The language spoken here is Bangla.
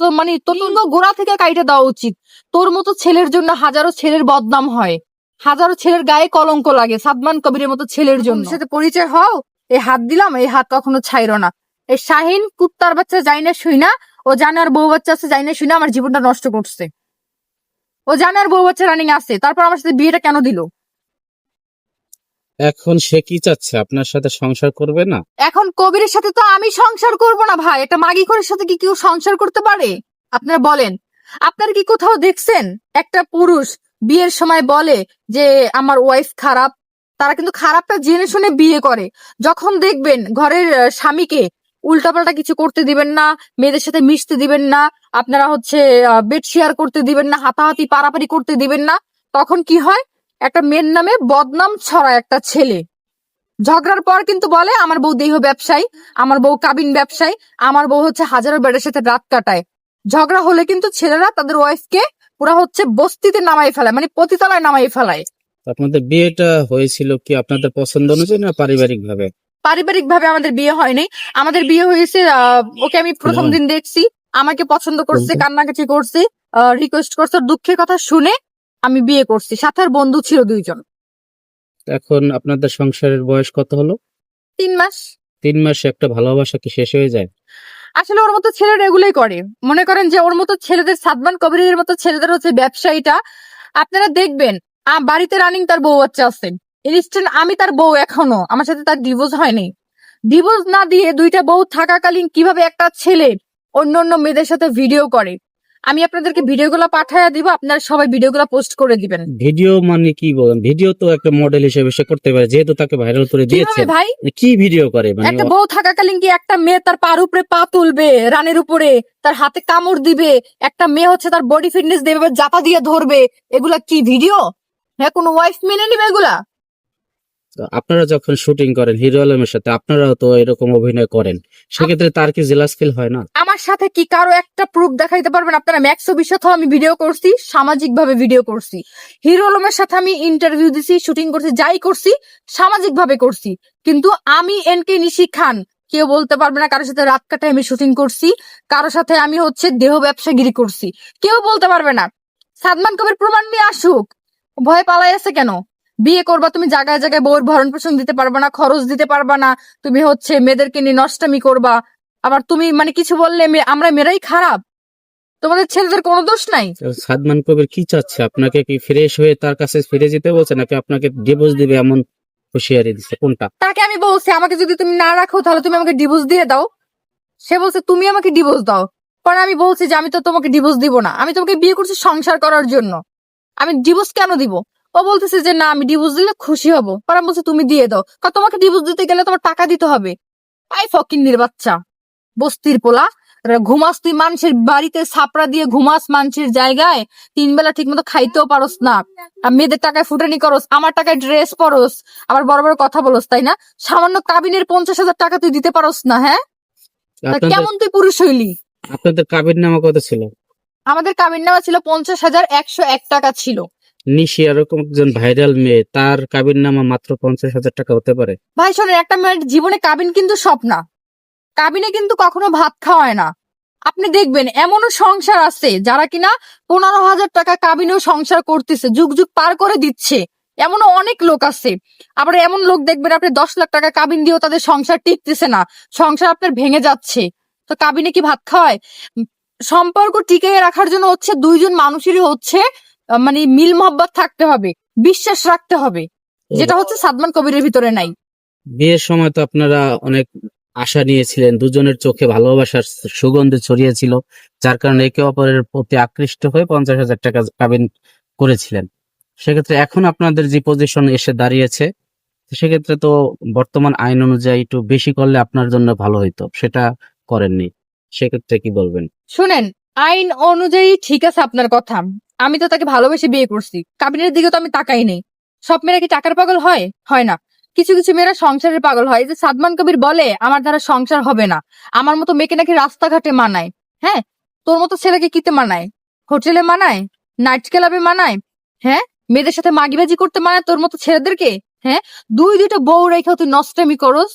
তো মানে তোর তো গোড়া থেকে কাইটা দেওয়া উচিত। তোর মতো ছেলের জন্য হাজারো ছেলের বদনাম হয়। হাজারো ছেলের গায়ে কলঙ্ক লাগে সাদমান কবিরের মতো ছেলের জন্য। সাথে পরিচয় হও এই হাত দিলাম এই হাত কখনো ছাইরো না। এই শাহিন কুত্তার বাচ্চা যাই না শুই না ও জানে আর বউ বাচ্চা আছে যাই না শুই না আমার জীবনটা নষ্ট করছে। ও জানে আর বউ বাচ্চা রানিং আছে তারপর আমার সাথে বিয়েটা কেন দিল? এখন সে কি চাচ্ছে? আপনার সাথে সংসার করবে না? এখন কবিরের সাথে তো আমি সংসার করব না ভাই। একটা মাগি করের সাথে কি কেউ সংসার করতে পারে? আপনারা বলেন। আপনারা কি কোথাও দেখছেন? একটা পুরুষ বিয়ের সময় বলে যে, আমার ওয়াইফ খারাপ। তারা কিন্তু খারাপটা জেনে শুনে বিয়ে করে। যখন দেখবেন ঘরের স্বামীকে উল্টাপাল্টা কিছু করতে দিবেন না, মেয়েদের সাথে মিশতে দিবেন না, আপনারা হচ্ছে বেড শেয়ার করতে দিবেন না, হাতাহাতি, পারাপারি করতে দিবেন না, তখন কি হয়? একটা মেয়ের নামে বদনাম ছড়ায় একটা ছেলে। ঝগড়ার পর কিন্তু বলে আমার বউ দেহ ব্যবসায়ী আমার বউ কাবিন ব্যবসায়ী আমার বউ হচ্ছে হাজারো বেডের সাথে রাত কাটায়। ঝগড়া হলে কিন্তু ছেলেরা তাদের ওয়াইফকে পুরা হচ্ছে বস্তিতে নামাই ফেলায় মানে পতিতলায় নামাই ফেলায়। আপনাদের বিয়েটা হয়েছিল কি আপনাদের পছন্দ অনুযায়ী না পারিবারিক ভাবে পারিবারিক ভাবে আমাদের বিয়ে হয়নি। আমাদের বিয়ে হয়েছে ওকে আমি প্রথম দিন দেখছি আমাকে পছন্দ করছে। কান্নাকাটি করছে রিকোয়েস্ট করছে দুঃখের কথা শুনে আমি বিয়ে করছি সাথে আর বন্ধু ছিল দুইজন। এখন আপনাদের সংসারের বয়স কত হলো? তিন মাস। তিন মাসে একটা ভালোবাসা কি শেষ হয়ে যায়? আসলে ওর মতো ছেলেরা এগুলোই করে। মনে করেন যে ওর মতো ছেলেদের সাদমান কবিরের মতো ছেলেদের হচ্ছে ব্যবসায়ীটা আপনারা দেখবেন বাড়িতে রানিং তার বউ বাচ্চা আছে। ইনস্ট্যান্ট আমি তার বউ এখনও আমার সাথে তার ডিভোর্স হয়নি। ডিভোর্স না দিয়ে দুইটা বউ থাকাকালীন কীভাবে একটা ছেলে অন্য অন্য মেয়েদের সাথে ভিডিও করে? আমি আপনাদেরকে ভিডিওগুলো পাঠাইয়া দিব আপনারা সবাই ভিডিওগুলো পোস্ট করে দিবেন। ভিডিও মানে কি বলেন? ভিডিও তো একটা মডেল হিসেবে সে করতে পারে যেহেতু তাকে ভাইরাল করে দিয়েছে। ভাই? কি ভিডিও করে? মানে একটা বউ থাকাকালীন কি একটা মেয়ে তার পার উপরে পা তুলবে রানের উপরে তার হাতে কামড় দিবে একটা মেয়ে হচ্ছে তার বডি ফিটনেস দেবে জাপা দিয়ে ধরবে এগুলা কি ভিডিও? হ্যাঁ কোনো ওয়াইফ মেনে নিবে এগুলা? আপনারা যখন শুটিং করেন, হিরো আলমের সাথে আপনারাও তো এরকম অভিনয় করেন। সেক্ষেত্রে তার কি জেলাস ফিল হয় না? আমার সাথে কি কারও একটা প্রুফ দেখাইতে পারবেন? আপনারা ম্যাক্স বিশ্বথ আমি ভিডিও করছি সামাজিক ভাবে ভিডিও করছি। হিরো আলমের সাথে আমি ইন্টারভিউ দিছি, শুটিং করছি, যাই করছি সামাজিক ভাবে করছি। কিন্তু আমি এনকে নিশি খান, কেউ বলতে পারবে না কারোর সাথে রাত কাটায় আমি শুটিং করছি, কারোর সাথে আমি হচ্ছে দেহ ব্যবসাগিরি করছি। কেউ বলতে পারবে না। সাদমান কবির প্রমাণ নিয়ে আসুক। ভয় পালাই আছে কেন? বিয়ে করবা তুমি জায়গায় জায়গায় বউর ভরণ পোষণ দিতে পারবা না খরচ দিতে পারবা না তুমি হচ্ছে মেয়েদেরকে নিয়ে নষ্টামি করবা। আবার তুমি মানে কিছু বললে আমরা মেয়েরাই খারাপ। তোমাদের ছেলেদের কোনো দোষ নাই? সাদমান কবির কি চাচ্ছে? আপনাকে কি ফ্রেশ হয়ে তার কাছে ফিরে যেতে বলছে নাকি আপনাকে ডিভোর্স দিবে এমন হুঁশিয়ারি দিচ্ছে? কোনটা? তাকে আমি বলছি আমাকে যদি তুমি না রাখো তাহলে তুমি আমাকে ডিভোর্স দিয়ে দাও। সে বলছে তুমি আমাকে ডিভোর্স দাও। পরে আমি বলছি যে আমি তো তোমাকে ডিভোর্স দিব না। আমি তোমাকে বিয়ে করছি সংসার করার জন্য। আমি ডিভোর্স কেন দিব? ও বলতেছে যে না আমি ডিভোর্স দিলে খুশি হব। পরে বলছি তুমি দিয়ে দাও। কারণ তোমাকে ডিভোর্স দিতে গেলে তোমার টাকা দিতে হবে। আই ফকিন্নির বাচ্চা বস্তির পোলা ঘুমাস তুই মানুষের বাড়িতে ছাপড়া দিয়ে ঘুমাস মানুষের জায়গায়। তিন বেলা ঠিক মতো খাইতেও পারোস না। মেয়েদের টাকায় ফুটানি করস আমার টাকায় ড্রেস পরস। আবার বড় বড় কথা বলস তাই না? সামান্য কাবিনের পঞ্চাশ হাজার টাকা তুই দিতে পারস না হ্যাঁ? কেমন তুই পুরুষ হইলি? আপনাদের কাবির নামা কত ছিল? আমাদের কাবিন নামা ছিল পঞ্চাশ হাজার একশো এক টাকা ছিল। নিশি এরকম একজন ভাইরাল মেয়ে, তার কাবির নামা মাত্র পঞ্চাশ হাজার টাকা হতে পারে। ভাই, শোনেন, একটা মেয়ের জীবনে কাবিন কিন্তু সব না কাবিনে কিন্তু কখনো ভাত খাওয়ায় না। আপনি দেখবেন, এমনও সংসার আছে, যারা কিনা পনেরো হাজার টাকা কাবিনেও সংসার করতেছে, যুগ যুগ পার করে দিচ্ছে। এমনও অনেক লোক আছে। আবার এমন লোক দেখবেন, আপনি দশ লাখ টাকা কাবিন দিয়েও তাদের সংসার টিকতেছে না। সংসার আপনার ভেঙে যাচ্ছে। তো কাবিনে কি ভাত খাওয়ায় সম্পর্ক টিকিয়ে রাখার জন্য হচ্ছে দুইজন মানুষেরই হচ্ছে মানে মিল মহব্বত থাকতে হবে বিশ্বাস রাখতে হবে যেটা হচ্ছে সাদমান কবিরের ভিতরে নাই। বিয়ের সময় তো আপনারা অনেক আশা নিয়েছিলেন দুজনের চোখে ভালোবাসার সুগন্ধি ছড়িয়েছিল যার কারণে একে অপরের প্রতি আকৃষ্ট হয়ে পঞ্চাশ হাজার টাকা কাবিন করেছিলেন। সেক্ষেত্রে এখন আপনাদের যে পজিশন এসে দাঁড়িয়েছে সেক্ষেত্রে তো বর্তমান আইন অনুযায়ী একটু বেশি করলে আপনার জন্য ভালো হইতো সেটা করেননি। সেক্ষেত্রে কি বলবেন? শুনেন আইন অনুযায়ী ঠিক আছে আপনার কথা। আমি তো তাকে ভালোবেসে বিয়ে করছি। কাবিনের দিকে তো আমি তাকাই নেই। সব মেয়েরা কি টাকার পাগল হয়? হয় না। কিছু কিছু মেয়েরা সংসারের পাগল হয়। যে সাদমান কবির বলে, আমার দ্বারা সংসার হবে না। আমার মতো মেয়েকে নাকি রাস্তাঘাটে মানায়। হ্যাঁ? তোর মতো ছেলেকে কিতে মানায়? হোটেলে মানায়? নাইট ক্লাবে মানায়? হ্যাঁ? মেয়েদের সাথে মাগিবাজি করতে মানায় তোর মতো ছেলেদেরকে? হ্যাঁ? দুই দুইটা বউ রেখেও তুই নষ্টামি করস?